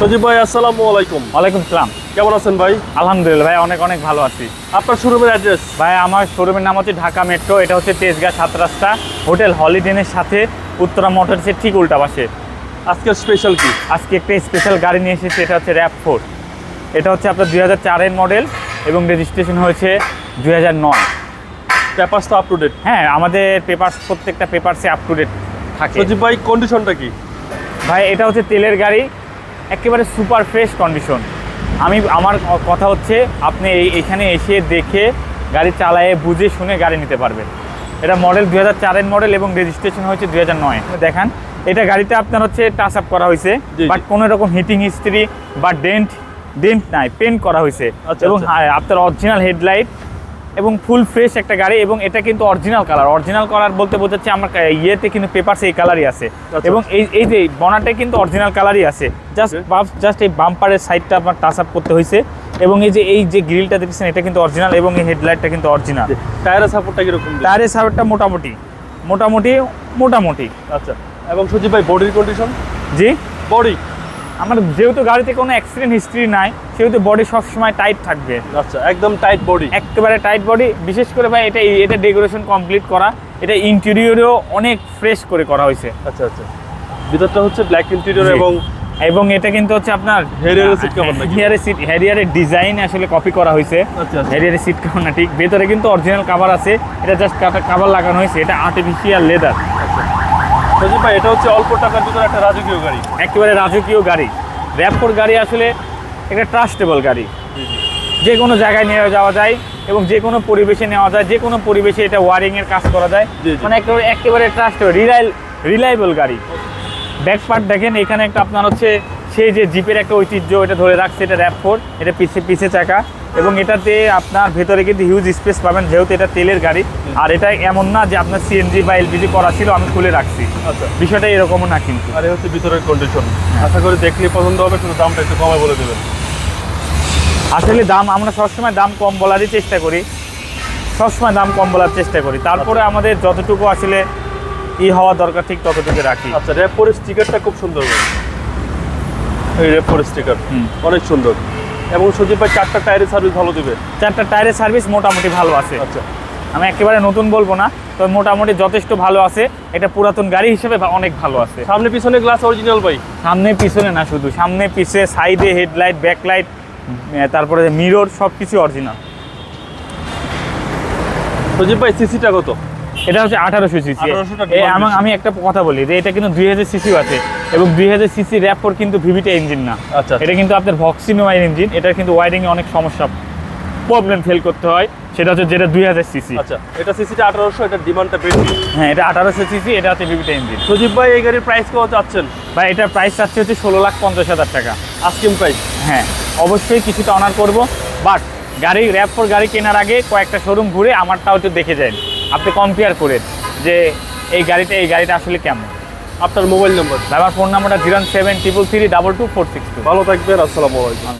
সজীব ভাই আসসালামু আলাইকুম। ওয়ালাইকুম সালাম। কেমন আছেন ভাই? আলহামদুলিল্লাহ ভাই অনেক অনেক ভালো আছি। আপনার শোরুমের অ্যাড্রেস? ভাই আমার শোরুমের নাম হচ্ছে ঢাকা মেট্রো এটা হচ্ছে তেজগাঁ সাত রাস্তা হোটেল হলিডেনের সাথে উত্তরা মোটরসের ঠিক উল্টা পাশে। আজকের স্পেশাল কি? আজকে একটা স্পেশাল গাড়ি নিয়ে এসেছি এটা হচ্ছে র্যাপ ফোর এটা হচ্ছে আপনার দুই হাজার চারের মডেল এবং রেজিস্ট্রেশন হয়েছে দুই হাজার নয়। পেপারস তো আপ টু ডেট হ্যাঁ আমাদের পেপার প্রত্যেকটা পেপারসে আপ টু ডেট থাকে। সজীব ভাই কন্ডিশনটা কি? ভাই এটা হচ্ছে তেলের গাড়ি একেবারে সুপার ফ্রেশ কন্ডিশন আমি আমার কথা হচ্ছে আপনি এখানে এসে দেখে গাড়ি চালায়ে বুঝে শুনে গাড়ি নিতে পারবেন এটা মডেল দুই হাজার চারের মডেল এবং রেজিস্ট্রেশন হয়েছে দুই হাজার নয় দেখান এটা গাড়িতে আপনার হচ্ছে টাচ আপ করা হয়েছে। বাট কোনো রকম হিটিং হিস্ট্রি বা ডেন্ট ডেন্ট নাই পেন্ট করা হয়েছে আচ্ছা, এবং আচ্ছা। আপনার অরিজিনাল হেডলাইট এবং ফুল ফ্রেশ একটা গাড়ি এবং এটা কিন্তু অরিজিনাল কালার অরিজিনাল কালার বলতে বোঝাচ্ছে আমার ইয়েতে কিন্তু পেপারস এই কালারই আছে। আচ্ছা। এবং এই এই যে বনাটে কিন্তু অরিজিনাল কালারই আছে। জাস্ট. জাস্ট এই বাম্পারের সাইডটা আমার টাচ আপ করতে হয়েছে। এবং এই যে এই যে গ্রিলটা দেখছেন এটা কিন্তু অরিজিনাল এবং এই হেডলাইটটা কিন্তু অরিজিনাল টায়ারের সাপোর্টটা কীরকম? টায়ারের সাইডটা মোটামুটি। মোটামুটি মোটামুটি। আচ্ছা। এবং সজীব ভাই বডির কন্ডিশন জি। বডি আমার যেহেতু গাড়িতে কোনো অ্যাক্সিডেন্ট হিস্ট্রি নাই সেহেতু বডি সবসময় টাইট থাকবে। আচ্ছা একদম টাইট বডি একেবারে টাইট বডি বিশেষ করে ভাই এটা এটা ডেকোরেশন কমপ্লিট করা এটা ইন্টেরিয়রেও অনেক ফ্রেশ করে করা হয়েছে। আচ্ছা আচ্ছা। ভিতরটা হচ্ছে ব্ল্যাক ইন্টেরিয়র এবং এবং এটা কিন্তু হচ্ছে আপনার Harrier-এর seat cover নাকি? হ্যারিয়ারের সিট হ্যারিয়ারের ডিজাইন আসলে কপি করা হয়েছে। আচ্ছা আচ্ছা। সিট কভার না ঠিক। ভেতরে কিন্তু অরিজিনাল কাভার আছে। এটা জাস্ট কাভার লাগানো হয়েছে। এটা আর্টিফিশিয়াল লেদার সজীব ভাই এটা হচ্ছে অল্প টাকার ভিতরে একটা রাজকীয় গাড়ি। একেবারে রাজকীয় গাড়ি। র্যাপকোর গাড়ি আসলে একটা ট্রাস্টেবল গাড়ি। যে কোনো জায়গায় নিয়ে যাওয়া যায় এবং যে কোনো পরিবেশে নেওয়া যায় যে কোনো পরিবেশে এটা ওয়ারিংয়ের কাজ করা যায়। মানে একেবারে একেবারে ট্রাস্টেবল রিলাইল রিলায়েবল গাড়ি। ব্যাক পার্ট দেখেন এখানে একটা আপনার হচ্ছে সেই যে জিপের একটা ঐতিহ্য এটা ধরে রাখছে এটা র্যাপ ফোর এটা পিছে পিছে চাকা। এবং এটাতে আপনার ভেতরে কিন্তু হিউজ স্পেস পাবেন যেহেতু এটা তেলের গাড়ি। আর এটা এমন না যে আপনার সিএনজি বা এলপিজি করা ছিল আমি খুলে রাখছি। আচ্ছা। বিষয়টা এরকমও না কিন্তু। আর হচ্ছে ভিতরের কন্ডিশন আশা করি দেখলে পছন্দ হবে শুধু দামটা একটু কমে বলে দেবেন। আসলে দাম আমরা সবসময় দাম কম বলারই চেষ্টা করি। সবসময় দাম কম বলার চেষ্টা করি। তারপরে আমাদের যতটুকু আসলে ই হওয়া দরকার ঠিক ততটুকু রাখি। আচ্ছা র্যাপ র্যাপোর স্টিকারটা খুব সুন্দর। ভাই। স্টিকার। অনেক সুন্দর। এবং সজীব ভাই চারটা টায়ারের সার্ভিস ভালো দিবে। চারটা টায়ারের সার্ভিস মোটামুটি ভালো আছে। আচ্ছা। আমি একেবারে নতুন বলব না তবে মোটামুটি যথেষ্ট ভালো আছে। এটা পুরাতন গাড়ি হিসেবে অনেক ভালো আছে। সামনে পিছনে গ্লাস অরিজিনাল ভাই। সামনে পিছনে না শুধু সামনে পিছে সাইডে হেডলাইট ব্যাকলাইট তারপরে মিরর সব কিছু অরিজিনাল সজীব ভাই সিসিটা কত? এটা হচ্ছে আঠারোশো সিসি 1800 টা demand বেশি। আমি একটা কথা বলি যে এটা কিন্তু দুই হাজার সিসিও আছে এবং দুই হাজার সিসি র্যাপর কিন্তু ভিভিটা ইঞ্জিন না। আচ্ছা এটা কিন্তু আপনার ভক্সিনোয়ার ইঞ্জিন এটার কিন্তু ওয়ারিংয়ে অনেক সমস্যা প্রবলেম ফেল করতে হয়। সেটা হচ্ছে যেটা দুই হাজার সিসি আচ্ছা এটা সিসিটা আঠারোশো এটার ডিমান্ডটা বেশি। হ্যাঁ এটা আঠারোশো সিসি এটা হচ্ছে ভিভিটা ইঞ্জিন সজীব ভাই এই গাড়ির প্রাইস কত চাচ্ছেন? বা এটার প্রাইস চাচ্ছে হচ্ছে ষোলো লাখ পঞ্চাশ হাজার টাকা। আস্কিম প্রাইস হ্যাঁ অবশ্যই কিছুটা অনার করব বাট গাড়ি র্যাপ ফোর গাড়ি কেনার আগে কয়েকটা শোরুম ঘুরে আমারটাও একটু দেখে যান। আপনি কম্পেয়ার করে যে এই গাড়িটা এই গাড়িটা আসলে কেমন? আপনার মোবাইল নম্বর আমার ফোন নাম্বারটা zero seven triple three double two four six two. ভালো থাকবেন আসসালামু আলাইকুম।